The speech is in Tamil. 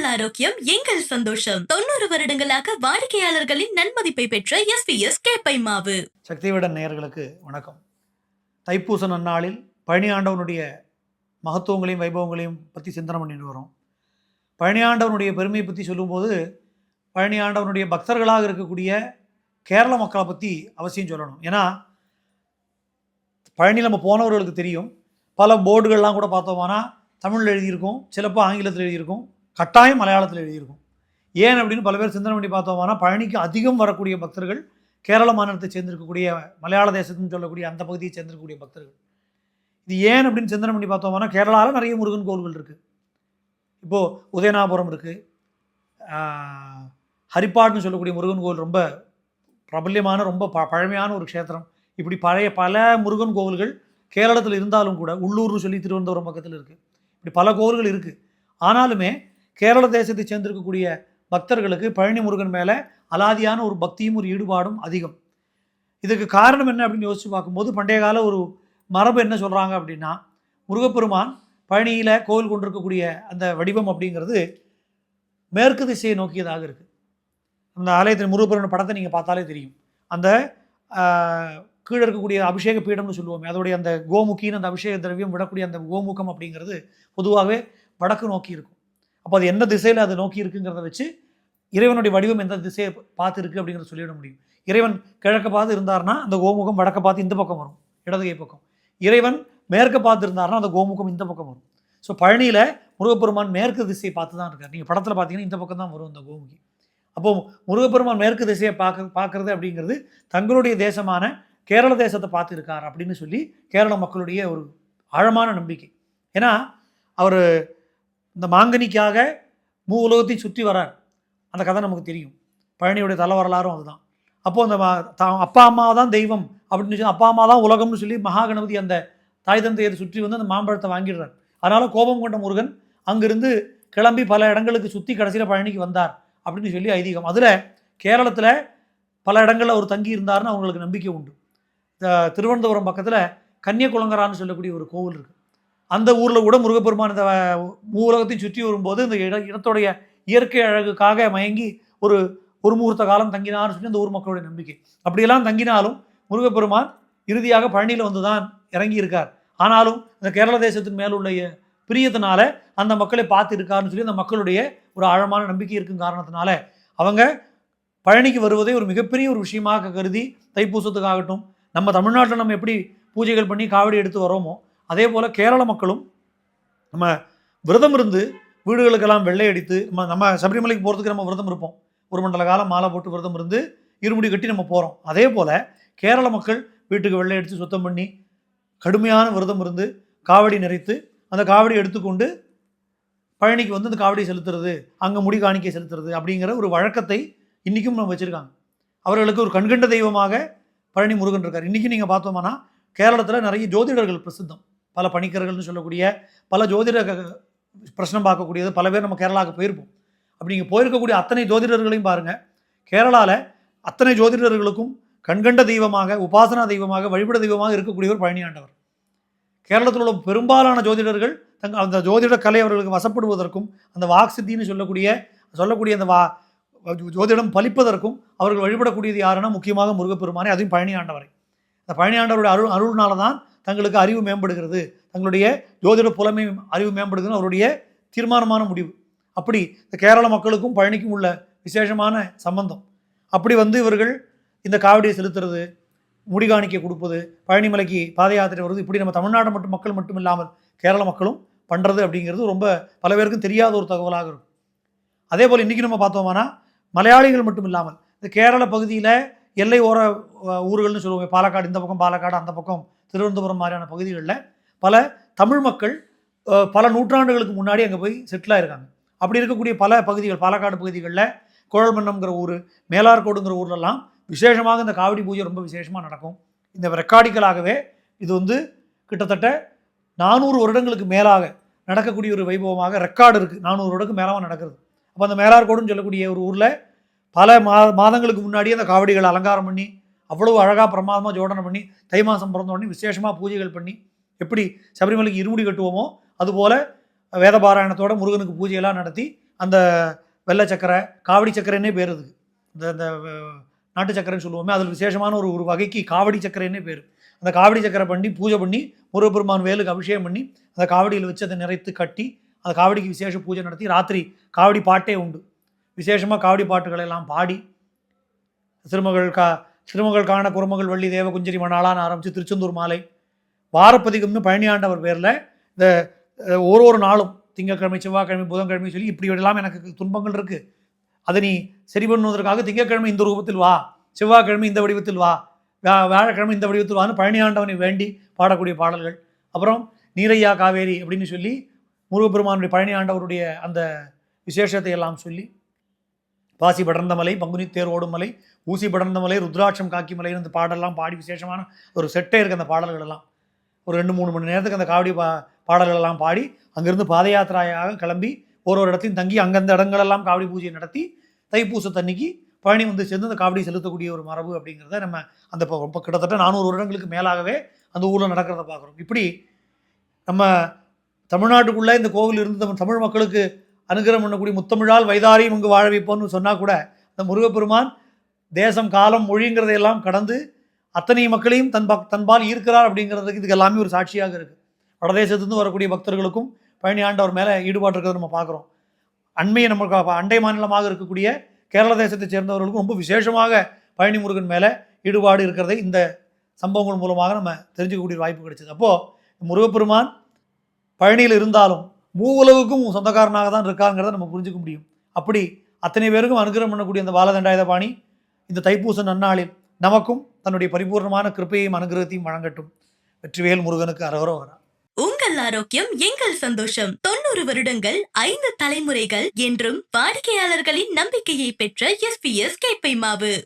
உங்கள் ஆரோக்கியம் எங்கள் சந்தோஷம். தொண்ணூறு வருடங்களாக வாடிக்கையாளர்களின் நன்மதிப்பை பெற்ற எஸ் பி எஸ் கேப்பை மாவு. சக்திவிடன் நேயர்களுக்கு வணக்கம். தைப்பூச நன்னாளில் பழனி ஆண்டவனுடைய மகத்துவங்களையும் வைபவங்களையும் பற்றி சிந்தனை பண்ணிட்டு வரோம். பழனியாண்டவனுடைய பெருமையை பற்றி சொல்லும்போது பழனியாண்டவனுடைய பக்தர்களாக இருக்கக்கூடிய கேரள மக்களை பற்றி அவசியம் சொல்லணும். ஏன்னா பழனி நம்ம போனவர்களுக்கு தெரியும். பல போர்டுகள்லாம் கூட பார்த்தோம்னா தமிழில் எழுதியிருக்கும் சிலப்போ ஆங்கிலத்தில் எழுதியிருக்கும். கட்டாயம் மலையாளத்தில் எழுதியிருக்கும். ஏன் அப்படின்னு பல பேர் சிந்தனை பண்ணி பார்த்தோம்னா பழனிக்கு அதிகம் வரக்கூடிய பக்தர்கள் கேரள மாநிலத்தை சேர்ந்திருக்கக்கூடிய மலையாள தேசத்துன்னு சொல்லக்கூடிய அந்த பகுதியை சேர்ந்திருக்கக்கூடிய பக்தர்கள். இது ஏன் அப்படின்னு சிந்தனை பண்ணி பார்த்தோம்னா கேரளாவில் நிறைய முருகன் கோவில்கள் இருக்குது இப்போது உதயநாபுரம் இருக்குது ஹரிப்பாடுன்னு சொல்லக்கூடிய முருகன் கோவில் ரொம்ப பிரபல்யமான ரொம்ப ப பழமையான ஒரு க்ஷேத்திரம். இப்படி பழைய பல முருகன் கோவில்கள் கேரளத்தில் இருந்தாலும் கூட உள்ளூர்னு சொல்லி திருவனந்தபுரம் பக்கத்தில் இருக்குது இப்படி பல கோவில்கள் இருக்குது ஆனாலுமே கேரள தேசத்தை சேர்ந்திருக்கக்கூடிய பக்தர்களுக்கு பழனி முருகன் மேலே அலாதியான ஒரு பக்தியும் ஒரு ஈடுபாடும் அதிகம். இதுக்கு காரணம் என்ன அப்படின்னு யோசித்து பார்க்கும்போது பண்டைய கால ஒரு மரபு என்ன சொல்கிறாங்க அப்படின்னா முருகப்பெருமான் பழனியில் கோவில் கொண்டிருக்கக்கூடிய அந்த வடிவம் அப்படிங்கிறது மேற்கு திசையை நோக்கியதாக இருக்குது அந்த ஆலயத்தின் முருகப்பெருமான் படத்தை நீங்கள் பார்த்தாலே தெரியும். அந்த கீழே இருக்கக்கூடிய அபிஷேக பீடம்னு சொல்லுவோமே அதோடைய அந்த கோமுக்கின்னு அந்த அபிஷேக திரவியம் விடக்கூடிய அந்த கோமுகம் அப்படிங்கிறது பொதுவாகவே வடக்கு நோக்கி இருக்கும். அப்போ அது எந்த திசையில் அது நோக்கி இருக்குங்கிறத வச்சு இறைவனுடைய வடிவம் எந்த திசையை பார்த்து இருக்குது அப்படிங்கிறத சொல்லிவிட முடியும். இறைவன் கிழக்க பார்த்து இருந்தார்னா அந்த கோமுகம் வடக்க பார்த்து இந்த பக்கம் வரும் இடதுகை பக்கம். இறைவன் மேற்க பார்த்து இருந்தார்னா அந்த கோமுகம் இந்த பக்கம் வரும். ஸோ பழனியில் முருகப்பெருமான் மேற்கு திசையை பார்த்து தான் இருக்கார். நீங்கள் படத்தில் பார்த்தீங்கன்னா இந்த பக்கம் தான் வரும் அந்த கோமுகி. அப்போ முருகப்பெருமான் மேற்கு திசையை பார்க்க பார்க்கறது அப்படிங்கிறது தங்களுடைய தேசமான கேரள தேசத்தை பார்த்துருக்கார் அப்படின்னு சொல்லி கேரள மக்களுடைய ஒரு ஆழமான நம்பிக்கை. ஏன்னா அவர் இந்த மாங்கனிக்காக மூ உலகத்தையும் சுற்றி வரார். அந்த கதை நமக்கு தெரியும். பழனியுடைய தலை வரலாறும் அதுதான். அப்போது அந்த தா- அப்பா அம்மா தான் தெய்வம் அப்படின்னு சொல்லி அப்பா அம்மா தான் உலகம்னு சொல்லி மகாகணபதி அந்த தாய் தந்தையரை சுற்றி வந்து அந்த மாம்பழத்தை வாங்கிடுறார். அதனால் கோபம் கொண்ட முருகன் அங்கிருந்து கிளம்பி பல இடங்களுக்கு சுற்றி கடைசியில் பழனிக்கு வந்தார் அப்படின்னு சொல்லி ஐதீகம். அதில் கேரளத்தில் பல இடங்களில் அவர் தங்கி இருந்தார்னு அவங்களுக்கு நம்பிக்கை உண்டு. த- திருவனந்தபுரம் பக்கத்தில் கன்னியகுளங்கரான்னு சொல்லக்கூடிய ஒரு கோவில் இருக்குது அந்த ஊரில் கூட முருகப்பெருமான் இந்த மூலகத்தையும் சுற்றி வரும்போது இந்த இட இடத்துடைய இயற்கை அழகுக்காக மயங்கி ஒரு ஒரு முகூர்த்த காலம் தங்கினார்னு சொல்லி அந்த ஊர் மக்களுடைய நம்பிக்கை. அப்படியெல்லாம் தங்கினாலும் முருகப்பெருமான் இறுதியாக பழனியில் வந்து தான் இறங்கி இருக்கார் ஆனாலும் இந்த கேரள தேசத்தின் மேலுள்ள பிரியத்தினால அந்த மக்களை பார்த்து இருக்காருன்னு சொல்லி அந்த மக்களுடைய ஒரு ஆழமான நம்பிக்கை இருக்கும் காரணத்தினால அவங்க பழனிக்கு வருவதை ஒரு மிகப்பெரிய ஒரு விஷயமாக கருதி தைப்பூசத்துக்காகட்டும் நம்ம தமிழ்நாட்டில் நம்ம எப்படி பூஜைகள் பண்ணி காவடி எடுத்து வரோமோ அதே போல் கேரள மக்களும் நம்ம விரதம் இருந்து வீடுகளுக்கெல்லாம் வெள்ளை அடித்து நம்ம நம்ம சபரிமலைக்கு போகிறதுக்கு நம்ம விரதம் இருப்போம். ஒரு மண்டல காலம் மாலை போட்டு விரதம் இருந்து இருமுடி கட்டி நம்ம போகிறோம் அதே போல் கேரள மக்கள் வீட்டுக்கு வெள்ளை அடித்து சுத்தம் பண்ணி கடுமையான விரதம் இருந்து காவடி நிறைத்து அந்த காவடி எடுத்துக்கொண்டு பழனிக்கு வந்து அந்த காவடி செலுத்துறது அங்கே முடி காணிக்கை செலுத்துறது அப்படிங்கிற ஒரு வழக்கத்தை இன்றைக்கும் நம்ம வச்சுருக்காங்க. அவர்களுக்கு ஒரு கண்கண்ட தெய்வமாக பழனி முருகன் இருக்கார். இன்றைக்கி நீங்கள் பார்த்தோம்னா கேரளத்தில் நிறைய ஜோதிடர்கள் பிரசித்தம். பல பணிக்கர்கள்னு சொல்லக்கூடிய பல ஜோதிட பிரச்சனை பார்க்கக்கூடியது. பல பேர் நம்ம கேரளாவுக்கு போயிருப்போம். அப்படி நீங்கள் போயிருக்கக்கூடிய அத்தனை ஜோதிடர்களையும் பாருங்கள் கேரளாவில் அத்தனை ஜோதிடர்களுக்கும் கண்கண்ட தெய்வமாக உபாசனா தெய்வமாக வழிபட தெய்வமாக இருக்கக்கூடியவர் பழனி ஆண்டவர் கேரளத்தில் உள்ள பெரும்பாலான ஜோதிடர்கள் தங்கள் அந்த ஜோதிட கலை அவர்களுக்கு வசப்படுவதற்கும் அந்த வாக் சித்தின்னு சொல்லக்கூடிய சொல்லக்கூடிய அந்த வா ஜோதிடம் பலிப்பதற்கும் அவர்கள் வழிபடக்கூடியது யாருன்னா முக்கியமாக முருகப்பெருமானே அதுவும் பழனி ஆண்டவரை அந்த பழனி ஆண்டவருடைய அருள் அருள்னால தான் தங்களுக்கு அறிவு மேம்படுகிறது. தங்களுடைய ஜோதிட புலமை அறிவு மேம்படுகிறது. அவருடைய தீர்மானமான முடிவு. அப்படி இந்த கேரள மக்களுக்கும் பழனிக்கும் உள்ள விசேஷமான சம்பந்தம். அப்படி வந்து இவர்கள் இந்த காவடியை செலுத்துறது முடிகாணிக்க கொடுப்பது பழனிமலைக்கு பாத யாத்திரை வருது இப்படி நம்ம தமிழ்நாடு மட்டும் மக்கள் மட்டும் இல்லாமல் கேரள மக்களும் பண்ணுறது அப்படிங்கிறது ரொம்ப பல பேருக்கும் தெரியாத ஒரு தகவலாக இருக்கும். அதே போல் இன்றைக்கி நம்ம பார்த்தோம்னா மலையாளிகள் மட்டும் இல்லாமல் இந்த கேரள பகுதியில் எல்லை ஓர ஊர்கள்னு சொல்லுவோம் பாலக்காடு இந்த பக்கம் பாலக்காடு அந்த பக்கம் திருவனந்தபுரம் மாதிரியான பகுதிகளில் பல தமிழ் மக்கள் பல நூற்றாண்டுகளுக்கு முன்னாடி அங்கே போய் செட்டில் ஆயிருக்காங்க. அப்படி இருக்கக்கூடிய பல பகுதிகள் பாலக்காடு பகுதிகளில் குழல்மன்னம்ங்கிற ஊர் மேலார்கோடுங்கிற ஊர்லெல்லாம் விசேஷமாக இந்த காவடி பூஜை ரொம்ப விசேஷமாக நடக்கும். இந்த ரெக்கார்டிக்கலாகவே இது வந்து கிட்டத்தட்ட நானூறு வருடங்களுக்கு மேலாக நடக்கக்கூடிய ஒரு வைபவமாக ரெக்கார்டு இருக்குது நானூறு வருடத்துக்கு மேலாக நடக்கிறது. அப்போ அந்த மேலார்கோடுன்னு சொல்லக்கூடிய ஒரு ஊரில் பல மா மாதங்களுக்கு முன்னாடியே அந்த காவடிகளை அலங்காரம் பண்ணி அவ்வளவு அழகாக பிரமாதமாக ஜோடனை பண்ணி தை மாதம் பிறந்த உடனே விசேஷமாக பூஜைகள் பண்ணி எப்படி சபரிமலைக்கு இருமுடி கட்டுவோமோ அதுபோல் வேதபாராயணத்தோட முருகனுக்கு பூஜையெல்லாம் நடத்தி அந்த வெள்ளை சக்கரை காவடி சக்கரைன்னே பேர் அதுக்கு. இந்த இந்த நாட்டு சக்கரைன்னு சொல்லுவோமே அதில் விசேஷமான ஒரு ஒரு வகைக்கு காவடி சக்கரைன்னே பேர். அந்த காவடி சக்கரை பண்ணி பூஜை பண்ணி முருகப்பெருமான் வேலுக்கு அபிஷேகம் பண்ணி அந்த காவடியில் வச்சு அதை நிறைத்து கட்டி அந்த காவடிக்கு விசேஷ பூஜை நடத்தி ராத்திரி காவடி பாட்டே உண்டு. விசேஷமாக காவடி பாட்டுகளை எல்லாம் பாடி சிறுமகள் கா திருமகள் காண குருமகள் வள்ளி தேவ குஞ்சரி மணாலான்னு ஆரம்பித்து திருச்செந்தூர் மாலை வாரப்பதிகம்னு பழனியாண்டவர் பேரில் இந்த ஒரு ஒரு நாளும் திங்கக்கிழமை செவ்வாய்க்கிழமை புதன்கிழமை சொல்லி இப்படி எல்லாம் எனக்கு துன்பங்கள் இருக்குது அதை நீ சரி பண்ணுவதற்காக திங்கக்கிழமை இந்த ரூபத்தில் வா செவ்வாய்க்கிழமை இந்த வடிவத்தில் வா வியா- வியாழக்கிழமை இந்த வடிவத்தில் வான்னு பழனியாண்டவனை வேண்டி பாடக்கூடிய பாடல்கள். அப்புறம் நீரையா காவேரி அப்படின்னு சொல்லி முருகப்பெருமானுடைய பழனி ஆண்டவருடைய அந்த விசேஷத்தை எல்லாம் சொல்லி பாசி படர்ந்த மலை பங்குனி தேர் ஓடும் மலை ஊசி படர்ந்த மலை ருத்ராட்சம் காக்கி மலை அந்த பாடலாம் பாடி விசேஷமான ஒரு செட்டே இருக்குது அந்த பாடல்கள் எல்லாம் ஒரு ரெண்டு மூணு மணி நேரத்துக்கு அந்த காவடி பா பாடல்கள் எல்லாம் பாடி அங்கேருந்து பாத யாத்திரையாக கிளம்பி ஒரு ஒரு இடத்தையும் தங்கி அந்தந்த இடங்களெல்லாம் காவடி பூஜையை நடத்தி தைப்பூசத்தன்னைக்கு பழனி வந்து சேர்ந்து அந்த காவடி செலுத்தக்கூடிய ஒரு மரபு அப்படிங்கிறத நம்ம அந்த இப்போ ரொம்ப கிட்டத்தட்ட நானூறு வருடங்களுக்கு மேலாகவே அந்த ஊரில் நடக்கிறத பார்க்குறோம். இப்படி நம்ம தமிழ்நாட்டுக்குள்ளே இந்த கோவில் இருந்து தமிழ் மக்களுக்கு அனுகிரகம் பண்ணக்கூடிய முத்தமிழால் வைதாரியும் இங்கு வாழ வைப்போன்னு சொன்னால் கூட இந்த முருகப்பெருமான் தேசம் காலம் மொழிங்கிறதையெல்லாம் கடந்து அத்தனை மக்களையும் தன் பக் தன்பால் ஈர்க்கிறார் அப்படிங்கிறதுக்கு இதுக்கு எல்லாமே ஒரு சாட்சியாக இருக்குது வடதேசத்துலேருந்து வரக்கூடிய பக்தர்களுக்கும் பழனி ஆண்டவர் மேலே ஈடுபாடு இருக்கிறத நம்ம பார்க்குறோம். அண்மையை நமக்கு அண்டை மாநிலமாக இருக்கக்கூடிய கேரள தேசத்தை சேர்ந்தவர்களுக்கும் ரொம்ப விசேஷமாக பழனி முருகன் மேலே ஈடுபாடு இருக்கிறதை இந்த சம்பவங்கள் மூலமாக நம்ம தெரிஞ்சுக்கக்கூடிய வாய்ப்பு கிடைச்சது. அப்போது முருகப்பெருமான் பழனியில் இருந்தாலும் மூவுலகுக்கும் சொந்தக்காரனாக தான் இருக்காங்கிறத நம்ம புரிஞ்சுக்க முடியும். அப்படி அத்தனை பேருக்கும் அனுகிரகம் பண்ணக்கூடிய இந்த பாலதண்டாயுத பாணி இந்த தைப்பூச நன்னாளில் நமக்கும் தன்னுடைய பரிபூர்ணமான கிருப்பையும் அனுகிரகத்தையும் வழங்கட்டும். வெற்றிவேல் முருகனுக்கு அரவரோகரா. உங்கள் ஆரோக்கியம் எங்கள் சந்தோஷம். தொண்ணூறு வருடங்கள் ஐந்து தலைமுறைகள் என்றும் வாடிக்கையாளர்களின் நம்பிக்கையை பெற்ற எஸ்பிஎஸ் கேப்பை மாவு.